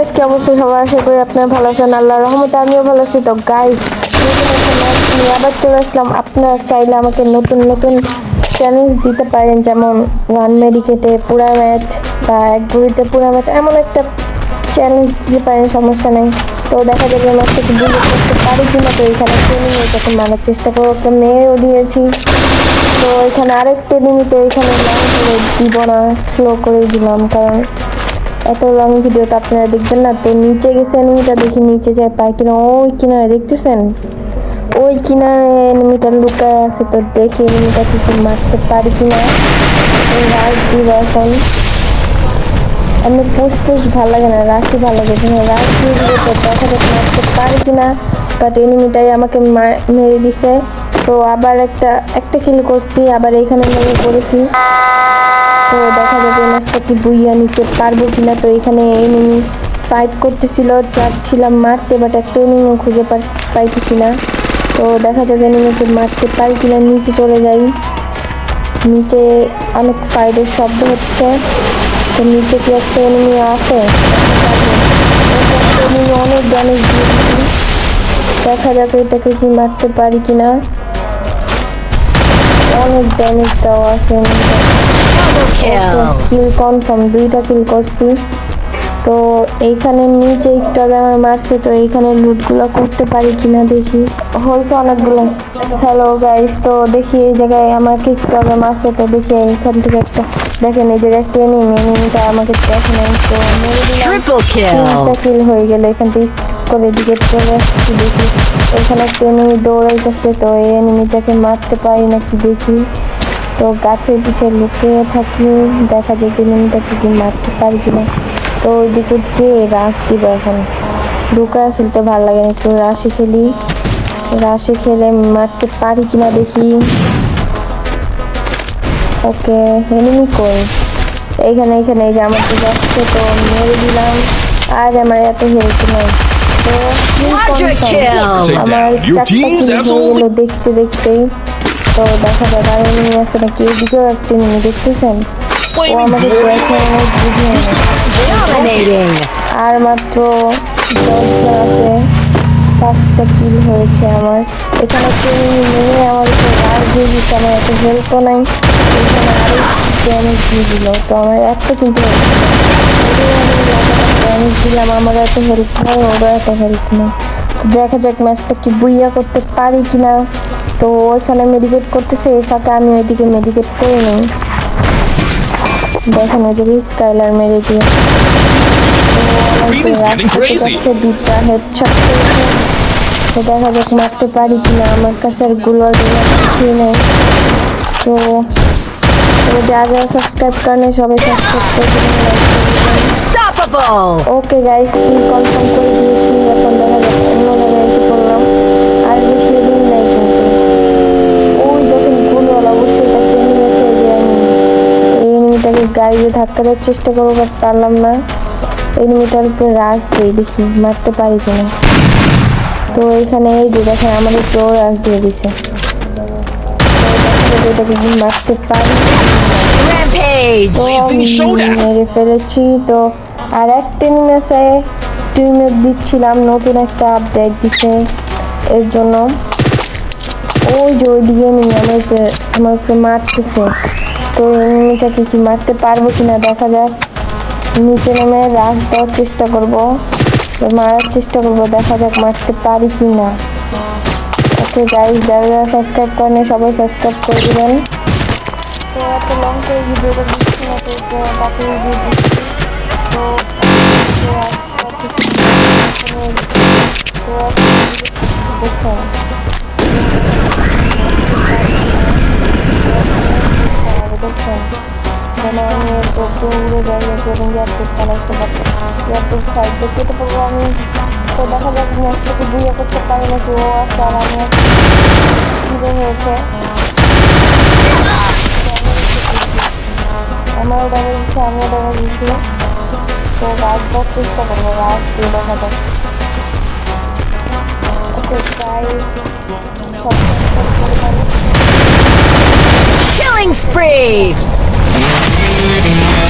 Guys কি অবস্থা? সবাই আশা করি আপনারা ভালো আছেন। আল্লাহর রহমতে আমিও ভালো আছি। তো গাইস নিয়ে আবার চলে আসলাম। আপনারা চাইলে আমাকে নতুন নতুন চ্যালেঞ্জ দিতে পারেন, যেমন ওয়ান মেডিকেটে পুরা ম্যাচ বা এক গুলিতে পুরা ম্যাচ এমন একটা চ্যালেঞ্জ দিতে পারেন, সমস্যা নেই। তো দেখা যাবে ম্যাচটা কি বুঝে করতে পারি কিনা। তো এখানে ট্রেনিং এটাকে মারার চেষ্টা করব। একটা মেয়েও দিয়েছি। তো এখানে আরেকটা লিমিটে এখানে লং করে দিব না স্লো করে দিলাম, কারণ এত লং তো আপনারা দেখবেন না, তো নিচে গেছে এনিমিটা দেখি নিচে যায় পাই কিনা, ওই কিনারে দেখতেছেন? ওই কিনারে এনিমিটা লুকায় আছে, তো দেখি এনিমিটা কিছু মারতে পারি কিনা। রাশ দিব এখন এমনি পুষ পুষ ভালো লাগে না, রাশি ভালো লাগে রাশ দিয়ে দিবে তো দেখা মারতে পারি কিনা বাট এনিমিটাই আমাকে মেরে দিছে। তো আবার একটা একটা কিল করছি, আবার এখানে লেগে পড়েছি। তো দেখা যাবে ম্যাচটা কি বুইয়া নিতে পারব কিনা। তো এখানে এনিমি ফাইট করতেছিল, চাচ্ছিলাম মারতে বাট একটা এনিমিও খুঁজে পাইতেছি না। তো দেখা যাবে এনিমিকে মারতে পারি কিনা। নিচে চলে যাই। নিচে অনেক ফাইটের শব্দ হচ্ছে। তো নিচে কি একটা এনিমি আছে? অনেক ড্যামেজ দিয়েছি। দেখা যাবে এটাকে কি মারতে পারি কিনা। অনেক ড্যামেজ দেওয়া আছে। কিল কনফার্ম দুইটা কিল করছি। তো এইখানে নিচে একটু আগে আমার মারছে তো এইখানে লুটগুলো করতে পারি কিনা দেখি। হয়েছে অনেকগুলো। হ্যালো গাইস তো দেখি এই জায়গায় আমাকে একটু আগে মারছে তো দেখি এইখান থেকে একটা দেখেন এই জায়গায় একটা এনিমি এনিমিটা আমাকে দেখে নেই তো. তিনটা কিল হয়ে গেল এখান থেকে করে দিকে চলে আসছি দেখি। এখানে একটা এনিমি দৌড়াইতেছে তো এই এনিমিটাকে মারতে পারি নাকি দেখি। তো গাছের পিছে লুকিয়ে থাকি দেখা যায় কি এনিমিটাকে কি মারতে পারি কিনা। তো ওইদিকে যে রাশ দিব এখন। লুকায় খেলতে ভালো লাগে না একটু রাশি খেলি। রাশি খেলে মারতে পারি কিনা দেখি। ওকে এনিমি কই? এইখানে এইখানে এই যে আমার দিকে আসছে তো মেরে দিলাম। আর আমার এত হেল্প নাই। তো. আমার চারটা দেখতে দেখতেই তো দেখা যাক আর এনিমি আছে নাকি এদিকেও একটা এনিমি দেখতেছেন। ও আমাকে বুঝিয়ে আর মাত্র আছে। পাঁচটা কিল হয়েছে আমার। এখানে কেউ নেমে আমার রাজ দিয়ে দিচ্ছে আমার এত হেল্পও নাই এখানে আরও ড্যামেজ দিয়ে দিল। তো আমার এত কিন্তু ড্যামেজ দিলাম আমার এত হেল্প নাই ওরও এত হেল্প নেই। তো দেখা যাক ম্যাচটা কি বুইয়া করতে পারি কিনা। তো ওইখানে মেডিকেট করতেছে এই ফাঁকে আমি ওইদিকে মেডিকেট করে নিই। দেখেন ওই যে স্কাইলার মেরে দিয়ে। Green is getting crazy. দুটা হেডশট করেছে তো দেখা যাক মারতে পারি কিনা আমার কাছে আর গুলোয়ার কিছুই নেই। তো যা যা সাবস্ক্রাইব করেন সবাই সাবস্ক্রাইব করে. ওকে গাইস কনফার্ম করে দিয়েছি এনিমিটাকে গাড়িতে ধাক্কা দেওয়ার চেষ্টা করব বাট পারলাম না। এনিমিটার উপরে রাজ দিই দেখি মারতে পারি কিনা। তো এখানে এই যে দেখেন আমাদের কেউ রাজ দিয়ে দিছে। এটাকে মারতে পারি। তো আমি মেরে ফেলেছি তো আর একটা নিমেছে টিমে দিচ্ছিলাম নতুন একটা আপডেট দিছে। এর জন্য। ওই যে ওইদিকে নিয়ে আমার উপরে মারতেছে। তো এনিমিটাকে কি মারতে পারব কিনা দেখা যাক। নিচে নেমে রাশ দেওয়ার চেষ্টা করব। মারার চেষ্টা করব, দেখা যাক মারতে পারি কি না ওকে গাইজ যারা যারা সাবস্ক্রাইব করেন সবাই সাবস্ক্রাইব করে দেবেন। তো এত লং করে ভিডিওটা দিচ্ছি না, তো বাকি ভিডিও আমি তো উড়ে যাই এবং এয়ারপোর্ট চালাইতে পারব এয়ারপোর্ট সাইড দেখতে তো পারব আমি তো দেখা যাক ম্যাচটাকে বুঝে করতে পারি নাকি ও আছে আর আমি হিরো হয়েছে আমার ডবল দিচ্ছে আমিও ডবল দিচ্ছি তো রাজ দেওয়ার চেষ্টা করব রাজ দিয়ে দেখা যাক Killing spree. Thank you.